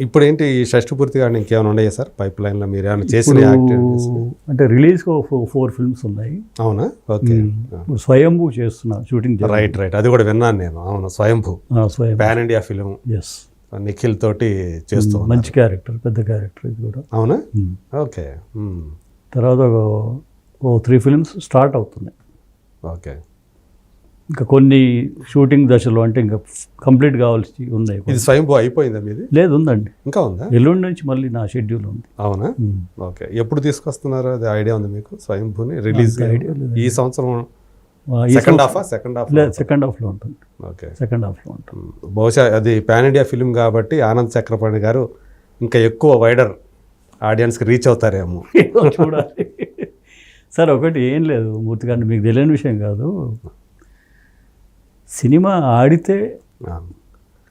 ఇప్పుడు ఏంటి ఈ షష్టి పూర్తి కానీ ఇంకేమైనా ఉన్నాయా సార్? పైప్ లైన్లో మీరు ఏమైనా చేసిన అంటే రిలీజ్ ఫోర్ ఫిల్మ్స్ ఉన్నాయి. అవునా? ఓకే. స్వయంభూ చేస్తున్నా షూటింగ్ రైట్ రైట్. అది కూడా విన్నాను నేను. అవును స్వయంభూ. స్వయం pan India film. Yes Nikhil తోటి చేస్తూ. మంచి క్యారెక్టర్ పెద్ద క్యారెక్టర్ ఇది కూడా. అవునా. ఓకే. తర్వాత ఓ త్రీ ఫిల్మ్స్ స్టార్ట్ అవుతున్నాయి. ఓకే. ఇంకా కొన్ని షూటింగ్ దశలో అంటే ఇంకా కంప్లీట్ కావాల్సి ఉన్నాయి ఇది స్వయంభూ అయిపోయిందా మీది? లేదు ఉందండి. ఇంకా ఉందా? ఎల్లుండి నుంచి మళ్ళీ నా షెడ్యూల్ ఉంది. అవునా. ఓకే. ఎప్పుడు తీసుకొస్తున్నారు? అది ఐడియా ఉంది మీకు స్వయంభూని? రిలీజ్ లేదు. ఈ సంవత్సరం సెకండ్ హాఫా సెకండ్ హాఫ్ లేదు సెకండ్ హాఫ్లో ఉంటుంది. ఓకే. సెకండ్ హాఫ్లో ఉంటుంది. బహుశా అది పాన్ ఇండియా ఫిలిం కాబట్టి ఆనంద్ చక్రపాణి గారు ఇంకా ఎక్కువ వైడర్ ఆడియన్స్కి రీచ్ అవుతారేమో. చూడాలి. సార్ ఒకటి ఏం లేదు మూర్తి గారిని మీకు తెలియని విషయం కాదు. సినిమా ఆడితే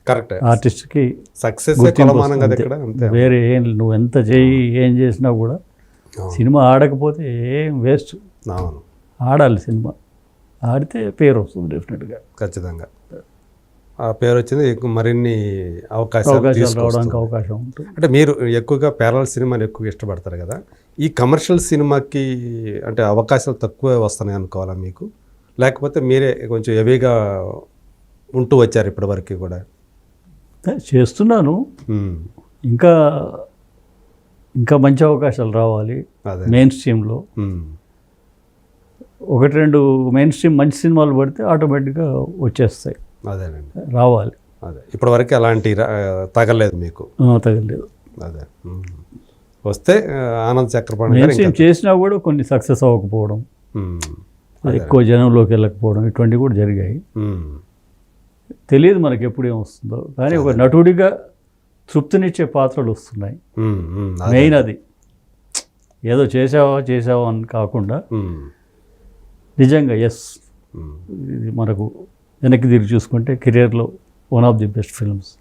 కరెక్ట్. ఆర్టిస్ట్కి సక్సెస్ వేరే ఏం నువ్వు ఎంత చేయి ఏం చేసినా కూడా. సినిమా ఆడకపోతే ఏం వేస్ట్. ఆడాలి సినిమా. ఆడితే పేరు వస్తుంది డెఫినెట్గా. ఖచ్చితంగా. ఆ పేరు వచ్చింది ఎక్కువ మరిన్ని అవకాశాలు. రావడానికి అవకాశం ఉంటుంది. అంటే మీరు ఎక్కువగా పేరల్ సినిమాని ఎక్కువ ఇష్టపడతారు కదా ఈ కమర్షియల్ సినిమాకి అంటే అవకాశాలు తక్కువ వస్తున్నాయి అనుకోవాలా మీకు? లేకపోతే మీరే కొంచెం హెవీగా ఉంటూ వచ్చారు ఇప్పటివరకు కూడా. చేస్తున్నాను. ఇంకా ఇంకా మంచి అవకాశాలు రావాలి మెయిన్ స్ట్రీమ్లో. ఒకటి రెండు మెయిన్ స్ట్రీమ్ మంచి సినిమాలు పడితే ఆటోమేటిక్గా వచ్చేస్తాయి. అదేనండి. రావాలి. అదే. ఇప్పటివరకు అలాంటి తగలేదు మీకు. తగలేదు. అదే. వస్తే ఆనంద్ చక్రపాణి చేసినా కూడా కొన్ని సక్సెస్ అవ్వకపోవడం. ఎక్కువ జనంలోకి వెళ్ళకపోవడం ఇటువంటివి కూడా జరిగాయి. తెలియదు మనకి ఎప్పుడు ఏం వస్తుందో కానీ ఒక నటుడిగా తృప్తినిచ్చే పాత్రలు వస్తున్నాయి. మెయిన్ అది. ఏదో చేసావా చేసావా అని కాకుండా. నిజంగా ఎస్. ఇది మనకు వెనక్కి తిరిగి చూసుకుంటే కెరియర్లో one of the best films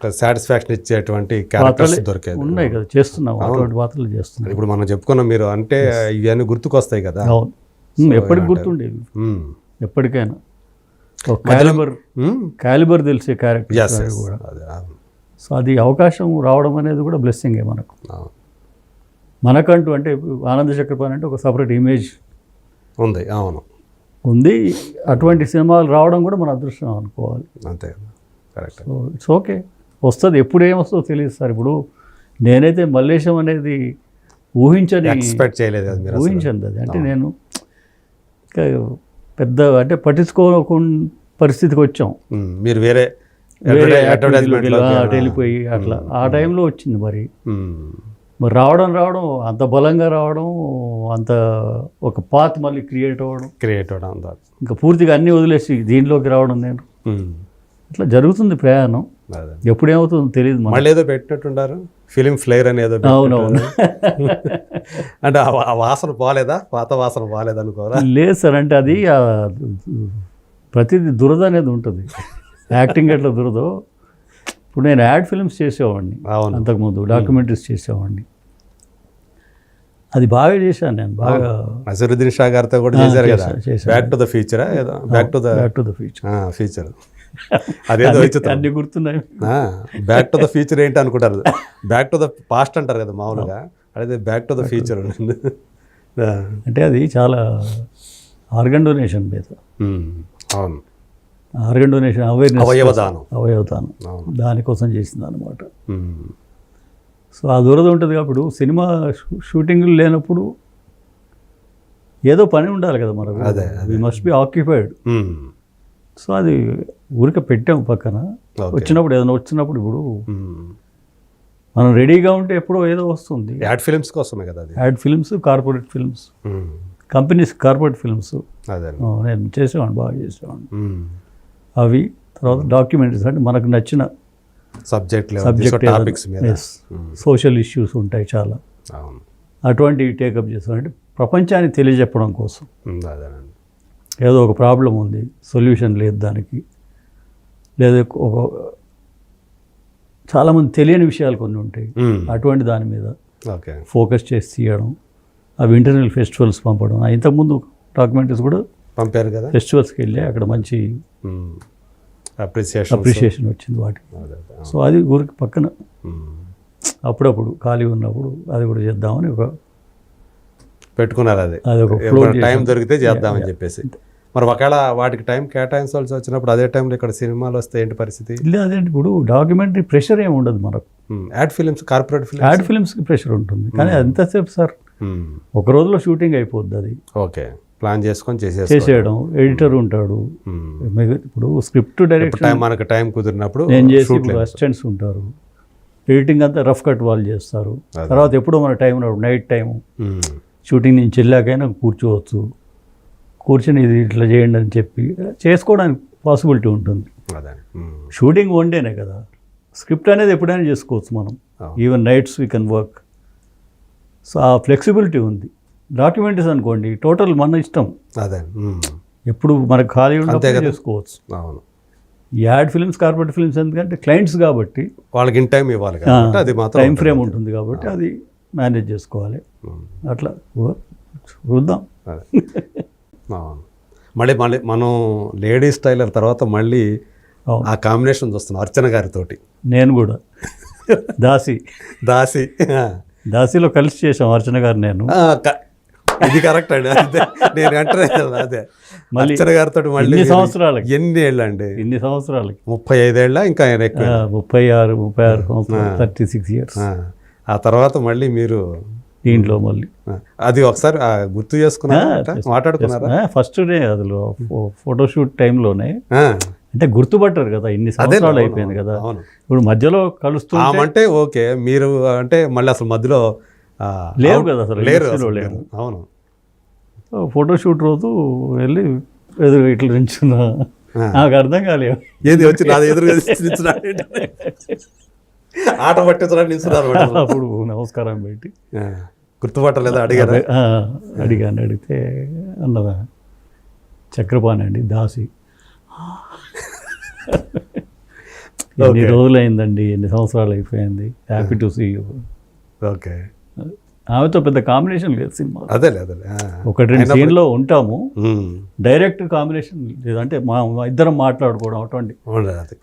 satisfaction ఇచ్చేటువంటి క్యారెక్టర్స్ దొరికేది. ఉన్నాయి కదా. చేస్తున్నాం అటువంటి పాత్రలు చేస్తున్నాం ఇప్పుడు మనం చెప్పుకున్నాం మీరు అంటే ఇవన్నీ గుర్తుకొస్తాయి కదా. అవును. ఎప్పటికి గుర్తుండేవి. మ్మ్. ఎప్పటికైనా. ఒక క్యాలిబర్. క్యాలిబర్ తెలిసే క్యారెక్టర్. కూడా. సో అది అవకాశం రావడం అనేది కూడా బ్లెస్సింగే మనకు. మనకంటూ అంటే ఆనంద చక్రపాణి అంటే ఒక సపరేట్ ఇమేజ్ ఉంది అవును. ఉంది. అటువంటి సినిమాలు రావడం కూడా మన అదృష్టం అనుకోవాలి. అంతే కరెక్ట్ సో ఇట్స్ ఓకే వస్తుంది ఎప్పుడు ఏమొస్తుందో తెలియదు సార్. ఇప్పుడు నేనైతే మల్లేశం అనేది ఊహించని ఎక్స్పెక్ట్ చేయలేదు. ఊహించండి అది. అంటే నేను పెద్ద అంటే పట్టించుకోకుండా పరిస్థితికి వచ్చాం. మీరు వేరే అటు వెళ్ళిపోయి అట్లా. ఆ టైంలో వచ్చింది మరి. మరి రావడం రావడం అంత బలంగా రావడం అంత ఒక పాత్ మళ్ళీ క్రియేట్ అవ్వడం. క్రియేట్ అవడం అంతా. ఇంకా పూర్తిగా అన్నీ వదిలేసి దీంట్లోకి రావడం నేను. ఇట్లా జరుగుతుంది ప్రయాణం. ఎప్పుడేమవుతుందో తెలియదు మళ్ళీ ఏదో పెట్టినట్టుండారు ఫిలిం ఫ్లేర్ అని ఏదో అవునవును. అంటే ఆ వాసన బాగాలేదా పాత వాసన బాగాలేదు అనుకోరా? లేదు సార్ అంటే అది ప్రతిదీ దురద అనేది ఉంటుంది. యాక్టింగ్ ఎట్లా దురదో. ఇప్పుడు నేను యాడ్ ఫిల్మ్స్ చేసేవాడిని అంతకుముందు డాక్యుమెంటరీస్ చేసేవాడిని. అది బాగా చేశాను నేను బాగా నజరుద్దీన్ షా గారితో కూడా చేశారు కదా. బ్యాక్ టు ద ఫ్యూచర్ ఏదో back to the back to the future future అదేదో అన్ని గుర్తున్నాయి. బ్యాక్ టు ద ఫ్యూచర్ ఏంటి అనుకుంటారు? బ్యాక్ టు ద పాస్ట్ అంటారు కదా మామూలుగా. అదే బ్యాక్ టు ద ఫ్యూచర్ అంటే అది చాలా ఆర్గన్ డొనేషన్ మీద. అవును. ఆర్గన్ డొనేషన్ అవేర్నెస్ అవయవదానం. అవయవదానం. దానికోసం చేసింది అనమాట. సో ఆ దురద ఉంటుంది కాబట్టి సినిమా షూటింగ్లు లేనప్పుడు ఏదో పని ఉండాలి కదా మనకు అదే, we must be occupied. So అది ఊరికే పెట్టాం పక్కన. వచ్చినప్పుడు ఏదైనా వచ్చినప్పుడు ఇప్పుడు. మనం రెడీగా ఉంటే ఎప్పుడో ఏదో వస్తుంది. యాడ్ ఫిలిమ్స్ కోసమే కదా అది. Ad films corporate films. Companies corporate films. అదే. నేను చేసేవాడిని బాగా చేసేవాడిని. అవి తర్వాత డాక్యుమెంటరీస్ అంటే మనకు నచ్చిన subject subject topics. Social issues ఉంటాయి చాలా. అటువంటివి టేకప్ చేస్తాం. అంటే ప్రపంచానికి తెలియజెప్పడం కోసం. ఏదో ఒక ప్రాబ్లం ఉంది సొల్యూషన్ లేదు దానికి. లేదా ఒక చాలామంది తెలియని విషయాలు కొన్ని ఉంటాయి. అటువంటి దాని మీద ఫోకస్ చేసి తీయడం అవి ఇంటర్నల్ ఫెస్టివల్స్ పంపడం. ఇంతకుముందు డాక్యుమెంటరీస్ కూడా పంపారు కదా? ఫెస్టివల్స్కి వెళ్ళి అక్కడ మంచి ఉమ్. అప్రిసియేషన్ అప్రిషియేషన్ వచ్చింది వాటికి. సో అది ఊరికి పక్కన అప్పుడప్పుడు ఖాళీ ఉన్నప్పుడు అది కూడా చేద్దామని ఒక పెట్టుకున్నారు అది. టైం. దొరికితే చేద్దామని చెప్పేసి. మరి ఒకవేళ వాటికి టైం కేటాయించాల్సి వచ్చినప్పుడు అదే టైంలో ఇక్కడ సినిమాలు వస్తే ఏంటి పరిస్థితి? ఇల్లు అదేంటి ఇప్పుడు డాక్యుమెంటరీ ప్రెషర్ ఏమి ఉండదు మనకు. Ad films corporate films ad ఫిల్మ్స్కి pressure ఉంటుంది. కానీ ఎంతసేపు సార్? ఒక రోజులో షూటింగ్ అయిపోద్ది అది. ఓకే. ప్లాన్ చేసుకొని చేసేసి చేసేయడం. ఎడిటర్ ఉంటాడు. ఇప్పుడు స్క్రిప్ట్ డైరెక్షన్ టైం మనకు టైం కుదిరినప్పుడు నేను చేసి. అసిస్టెంట్స్ ఉంటారు. ఎడిటింగ్ అంతా రఫ్ కట్ వాళ్ళు చేస్తారు. తర్వాత ఎప్పుడో మన టైం నైట్ టైం. షూటింగ్ నుంచి వెళ్ళాకైనా కూర్చోవచ్చు. కూర్చొని ఇది ఇట్లా చేయండి అని చెప్పి చేసుకోవడానికి పాసిబిలిటీ ఉంటుంది. షూటింగ్ వన్ డేనే కదా. స్క్రిప్ట్ అనేది ఎప్పుడైనా చేసుకోవచ్చు మనం. Even nights we can work so ఆ ఫ్లెక్సిబిలిటీ ఉంది. డాక్యుమెంటరీస్ అనుకోండి టోటల్ మన ఇష్టం. అదే. ఎప్పుడు మనకు ఖాళీ కదా. చేసుకోవచ్చు. అవును. యాడ్ ఫిల్మ్స్ కార్పొరేట్ ఫిల్మ్స్ ఎందుకంటే క్లయింట్స్ కాబట్టి వాళ్ళకి ఇన్ టైం ఇవ్వాలి అది మాత్రం టైం. ఫ్రేమ్ ఉంటుంది. కాబట్టి అది మేనేజ్ చేసుకోవాలి. మ్మ్. అట్లా చూద్దాం. అదే. మళ్ళీ మళ్ళీ మనం లేడీస్ టైలర్ తర్వాత మళ్ళీ. ఆ కాంబినేషన్ చూస్తున్నాం అర్చన గారితోటి. నేను కూడా. దాసి. దాసి. దాసిలో కలిసి చేసాం అర్చన గారు నేను. ఇది కరెక్ట్ అండి అదే. నేను వెంటనే అదే. మళ్ళీ అర్చన గారితో మళ్ళీ సంవత్సరాలకి? ఎన్ని ఏళ్ళు అండి ఇన్ని సంవత్సరాలకి? ముప్పై ఐదేళ్ళ ఇంకా ఆయన ముప్పై ఆరు ముప్పై ఆరు సంవత్సరాలు థర్టీ సిక్స్ ఇయర్స్. ఆ, తర్వాత మళ్ళీ మీరు దీంట్లో మళ్ళీ. అది ఒకసారి గుర్తు చేసుకున్నారా? మాట్లాడుకున్నారా? ఫస్ట్ డే అందులో ఫోటోషూట్ టైంలోనే అంటే గుర్తుపట్టారు కదా ఇన్ని సంవత్సరాలు అయిపోయింది కదా. ఇప్పుడు మధ్యలో కలుస్తూ ఆమంటే ఓకే మీరు అంటే మళ్ళీ అసలు మధ్యలో అవుట్- కదా అసలు, లేరు అసలు లేరు. అవును. ఫోటోషూట్ రోజు వెళ్ళి ఎదురు ఇట్లా నించున్నా. నాకు అర్థం కాలేదు. ఏది వచ్చి నాది నిల్చున్నాడు ఆట పట్టించడానికి. అప్పుడు నమస్కారం పెట్టి. గుర్తుపట్టలేదా? అడిగారా? అడిగాను అడిగితే అన్నదా చక్రపాణి అండి దాసి. ఎన్ని రోజులు అయిందండి ఎన్ని సంవత్సరాలు అయిపోయింది happy to see you. Okay. ఆమెతో పెద్ద కాంబినేషన్ లేదు సినిమా. అదేలే ఆ. ఒకటి రెండు సీన్లో ఉంటాము. డైరెక్ట్ కాంబినేషన్ లేదు. అంటే మా ఇద్దరం మాట్లాడుకోవడం అటువంటి అది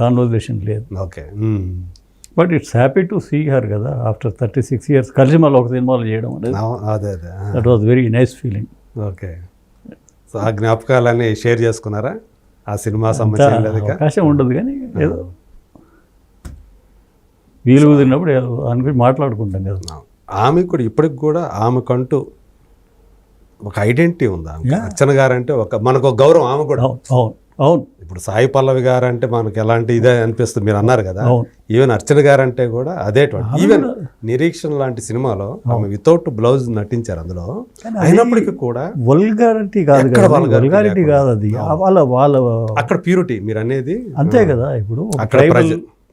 కాన్వర్జేషన్ లేదు. Okay. But it's happy to see her కదా ఆఫ్టర్ థర్టీ సిక్స్ ఇయర్స్ కలిసి మళ్ళీ ఒక సినిమాలో చేయడం అనేది అదే అదే. That was very nice feeling okay. So ఆ జ్ఞాపకాలన్నీ షేర్ చేసుకున్నారా? ఆ సినిమా సంబంధించి ఏం లేదు ఇక? అవకాశం ఉండదు కానీ ఏదో వీలు కుదిరినప్పుడు అనుకుని మాట్లాడుకుంటాం కదా. ఆమె కూడా ఇప్పటికి కూడా ఆమెకంటూ ఒక ఐడెంటిటీ ఉంది ఆమె అర్చన గారు అంటే ఒక మనకు ఒక గౌరవం ఆమె కూడా. అవును అవును ఇప్పుడు సాయి పల్లవి గారు అంటే మనకి ఎలాంటి ఇదే అనిపిస్తుంది మీరు అన్నారు కదా. ఈవెన్ అర్చన గారు అంటే కూడా అదే ఈవెన్ నిరీక్షణ లాంటి సినిమాలో ఆమె వితౌట్ బ్లౌజ్ నటించారు అందులో. అయినప్పటికీ కూడా వల్గారిటీ కాదు వల్గారిటీ కాదు అది. వాళ్ళ వాళ్ళ అక్కడ ప్యూరిటీ మీరు అనేది అంతే కదా ఇప్పుడు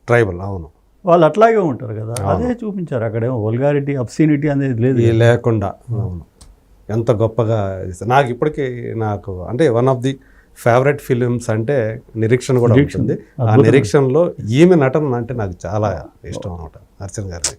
ట్రైబల్ అవును. వాళ్ళు అట్లాగే ఉంటారు కదా. అదే చూపించారు. అక్కడేమో వల్గారిటీ అబ్సినిటీ అనేది లేదు లేకుండా. అవును. ఎంత గొప్పగా. నాకు ఇప్పటికీ నాకు అంటే one of the favourite films అంటే నిరీక్షణ కూడా ఉంటుంది. ఆ నిరీక్షణలో ఈమె నటన అంటే నాకు చాలా ఇష్టం అనమాట అర్చన గారిది.